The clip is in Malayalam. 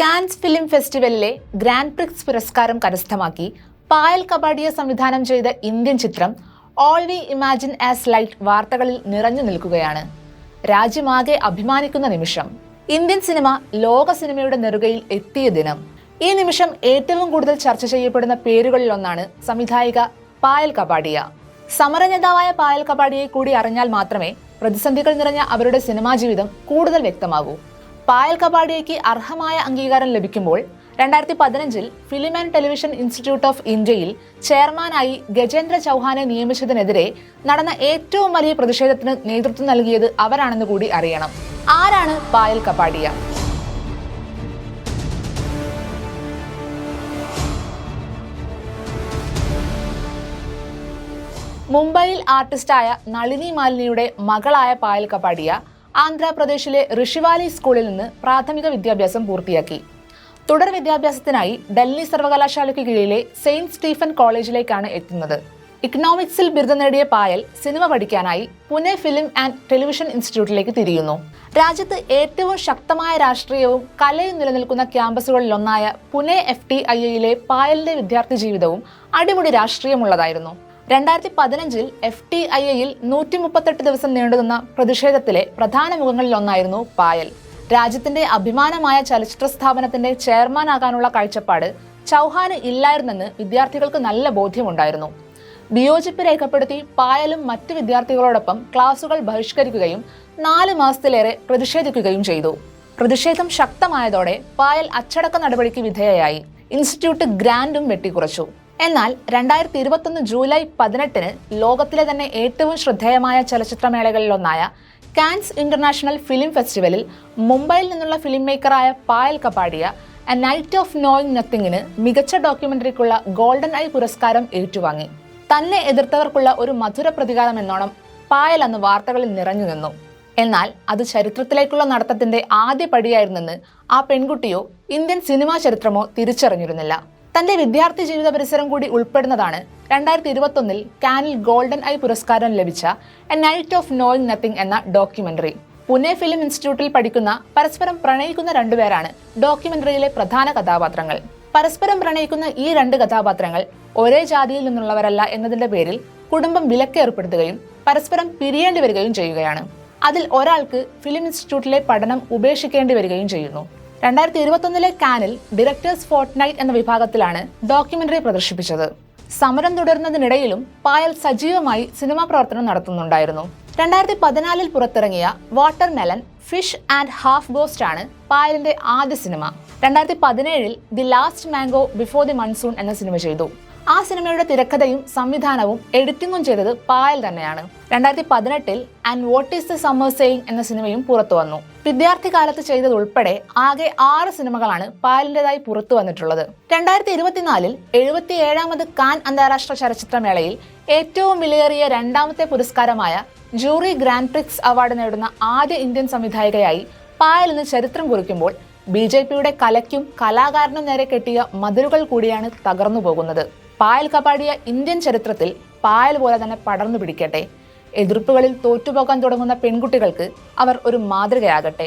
കാൻസ് ഫിലിം ഫെസ്റ്റിവലിലെ ഗ്രാൻഡ് പ്രിക്സ് പുരസ്കാരം കരസ്ഥമാക്കി പായൽ കബാഡിയ സംവിധാനം ചെയ്ത ഇന്ത്യൻ ചിത്രം all we imagine as light വാർത്തകളിൽ നിറഞ്ഞു നിൽക്കുകയാണ്. രാജ്യമാകെ അഭിമാനിക്കുന്ന നിമിഷം ഇന്ത്യൻ സിനിമ ലോക സിനിമയുടെ നെറുകയിൽ എത്തിയ ദിനം. ഈ നിമിഷം ഏറ്റവും കൂടുതൽ ചർച്ച ചെയ്യപ്പെടുന്ന പേരുകളിൽ ഒന്നാണ് സംവിധായിക പായൽ കപാടിയ സമരനേതാവായ പായൽ കപാടിയെ കൂടി അറിഞ്ഞാൽ മാത്രമേ പ്രതിസന്ധികൾ നിറഞ്ഞ അവരുടെ സിനിമാ ജീവിതം കൂടുതൽ വ്യക്തമാകൂ. പായൽ കപാഡിയയ്ക്ക് അർഹമായ അംഗീകാരം ലഭിക്കുമ്പോൾ രണ്ടായിരത്തി പതിനഞ്ചിൽ film and television institute of ഇന്ത്യയിൽ ചെയർമാനായി ഗജേന്ദ്ര ചൗഹാനെ നിയമിച്ചതിനെതിരെ നടന്ന ഏറ്റവും വലിയ പ്രതിഷേധത്തിന് നേതൃത്വം നൽകിയത് അവരാണെന്ന് കൂടി അറിയണം. ആരാണ് പായൽ കപാഡിയ മുംബൈയിൽ ആർട്ടിസ്റ്റായ നളിനി മാലിനിയുടെ മകളായ പായൽ കപാഡിയ ആന്ധ്രാപ്രദേശിലെ ഋഷിവാലി സ്കൂളിൽ നിന്ന് പ്രാഥമിക വിദ്യാഭ്യാസം പൂർത്തിയാക്കി. തുടർ വിദ്യാഭ്യാസത്തിനായി ഡൽഹി സർവകലാശാലയ്ക്ക് കീഴിലെ സെയിന്റ് സ്റ്റീഫൻ കോളേജിലേക്കാണ് എത്തുന്നത്. ഇക്കണോമിക്സിൽ ബിരുദം നേടിയ പായൽ സിനിമ പഠിക്കാനായി പുനെ ഫിലിം ആൻഡ് ടെലിവിഷൻ ഇൻസ്റ്റിറ്റ്യൂട്ടിലേക്ക് തിരിയുന്നു. രാജ്യത്ത് ഏറ്റവും ശക്തമായ രാഷ്ട്രീയവും കലയും നിലനിൽക്കുന്ന ക്യാമ്പസുകളിലൊന്നായ പുനെ എഫ് ടി ഐ ഐയിലെ പായലിന്റെ വിദ്യാർത്ഥി ജീവിതവും അടിമുടി രാഷ്ട്രീയമുള്ളതായിരുന്നു. രണ്ടായിരത്തി പതിനഞ്ചിൽ എഫ് ടി ഐ എയിൽ നൂറ്റി മുപ്പത്തെട്ട് ദിവസം നീണ്ടുനിന്ന പ്രതിഷേധത്തിലെ പ്രധാന മുഖങ്ങളിലൊന്നായിരുന്നു പായൽ. രാജ്യത്തിന്റെ അഭിമാനമായ ചലച്ചിത്ര സ്ഥാപനത്തിന്റെ ചെയർമാനാകാനുള്ള കാഴ്ചപ്പാട് ചൗഹാന് ഇല്ലായിരുന്നെന്ന് വിദ്യാർത്ഥികൾക്ക് നല്ല ബോധ്യമുണ്ടായിരുന്നു. വിയോജിപ്പ് രേഖപ്പെടുത്തി പായലും മറ്റു വിദ്യാർത്ഥികളോടൊപ്പം ക്ലാസുകൾ ബഹിഷ്കരിക്കുകയും നാല് മാസത്തിലേറെ പ്രതിഷേധിക്കുകയും ചെയ്തു. പ്രതിഷേധം ശക്തമായതോടെ പായൽ അച്ചടക്ക നടപടിക്ക് വിധേയയായി. ഇൻസ്റ്റിറ്റ്യൂട്ട് ഗ്രാൻഡും വെട്ടിക്കുറച്ചു. എന്നാൽ രണ്ടായിരത്തി ഇരുപത്തൊന്ന് ജൂലൈ പതിനെട്ടിന് ലോകത്തിലെ തന്നെ ഏറ്റവും ശ്രദ്ധേയമായ ചലച്ചിത്രമേളകളിലൊന്നായ കാൻസ് ഇന്റർനാഷണൽ ഫിലിം ഫെസ്റ്റിവലിൽ മുംബൈയിൽ നിന്നുള്ള film മേക്കറായ Payal Kapadia a night of knowing നത്തിങ്ങിന് മികച്ച ഡോക്യുമെന്ററിക്കുള്ള ഗോൾഡൻ ഐ പുരസ്കാരം ഏറ്റുവാങ്ങി. തന്നെ എതിർത്തവർക്കുള്ള ഒരു മധുര പ്രതികാരം എന്നോണം പായൽ അന്ന് വാർത്തകളിൽ നിറഞ്ഞു നിന്നു. എന്നാൽ അത് ചരിത്രത്തിലേക്കുള്ള നടത്തത്തിന്റെ ആദ്യ പടിയായിരുന്നെന്ന് ആ പെൺകുട്ടിയോ ഇന്ത്യൻ സിനിമാ ചരിത്രമോ തിരിച്ചറിഞ്ഞിരുന്നില്ല. തന്റെ വിദ്യാർത്ഥി ജീവിത പരിസരം കൂടി ഉൾപ്പെടുന്നതാണ്. രണ്ടായിരത്തി ഇരുപത്തൊന്നിൽ കാനിൽ ഗോൾഡൻ ഐ പുരസ്കാരം ലഭിച്ച a night of knowing nothing എന്ന ഡോക്യുമെന്ററി. പുനെ ഫിലിം ഇൻസ്റ്റിറ്റ്യൂട്ടിൽ പഠിക്കുന്ന പരസ്പരം പ്രണയിക്കുന്ന രണ്ടുപേരാണ് ഡോക്യുമെന്ററിയിലെ പ്രധാന കഥാപാത്രങ്ങൾ. പരസ്പരം പ്രണയിക്കുന്ന ഈ രണ്ട് കഥാപാത്രങ്ങൾ ഒരേ ജാതിയിൽ നിന്നുള്ളവരല്ല എന്നതിന്റെ പേരിൽ കുടുംബം വിലക്കേർപ്പെടുത്തുകയും പരസ്പരം പിരിയേണ്ടി വരികയും ചെയ്യുകയാണ്. അതിൽ ഒരാൾക്ക് ഫിലിം ഇൻസ്റ്റിറ്റ്യൂട്ടിലെ പഠനം ഉപേക്ഷിക്കേണ്ടി വരികയും ചെയ്യുന്നു. രണ്ടായിരത്തി ഇരുപത്തൊന്നിലെ കാനിൽ ഡയറക്ടേഴ്സ് ഫോർട്ട് നൈറ്റ് എന്ന വിഭാഗത്തിലാണ് ഡോക്യുമെന്ററി പ്രദർശിപ്പിച്ചത്. സമരം തുടരുന്നതിനിടയിലും പായൽ സജീവമായി സിനിമാ പ്രവർത്തനം നടത്തുന്നുണ്ടായിരുന്നു. രണ്ടായിരത്തി പതിനാലിൽ പുറത്തിറങ്ങിയ watermelon fish and half ghost ആണ് പായലിന്റെ ആദ്യ സിനിമ രണ്ടായിരത്തി പതിനേഴിൽ the last mango before the monsoon എന്ന സിനിമ ചെയ്തു. ആ സിനിമയുടെ തിരക്കഥയും സംവിധാനവും എഡിറ്റിംഗും ചെയ്തത് പായൽ തന്നെയാണ്. രണ്ടായിരത്തി പതിനെട്ടിൽ and what is the summer saying എന്ന സിനിമയും പുറത്തു വന്നു. വിദ്യാർത്ഥി കാലത്ത് ചെയ്തതുൾപ്പെടെ ആകെ ആറ് സിനിമകളാണ് പായലിന്റെതായി പുറത്തു വന്നിട്ടുള്ളത്. രണ്ടായിരത്തി ഇരുപത്തിനാലിൽ എഴുപത്തി ഏഴാമത് കാൻ അന്താരാഷ്ട്ര ചലച്ചിത്രമേളയിൽ ഏറ്റവും വിലയേറിയ രണ്ടാമത്തെ പുരസ്കാരമായ ജൂറി ഗ്രാൻഡ് പ്രിക്സ് അവാർഡ് നേടുന്ന ആദ്യ ഇന്ത്യൻ സംവിധായികയായി പായൽ ഇന്ന് ചരിത്രം കുറിക്കുമ്പോൾ ബി ജെ പിയുടെ കലയ്ക്കും കലാകാരനും നേരെ കെട്ടിയ മതിലുകൾ കൂടിയാണ് തകർന്നു പോകുന്നത്. പായൽ കപാടിയ ഇന്ത്യൻ ചരിത്രത്തിൽ പായൽ പോലെ തന്നെ പടർന്നു പിടിക്കട്ടെ. എതിർപ്പുകളിൽ തോറ്റുപോകാൻ തുടങ്ങുന്ന പെൺകുട്ടികൾക്ക് അവർ ഒരു മാതൃകയാകട്ടെ.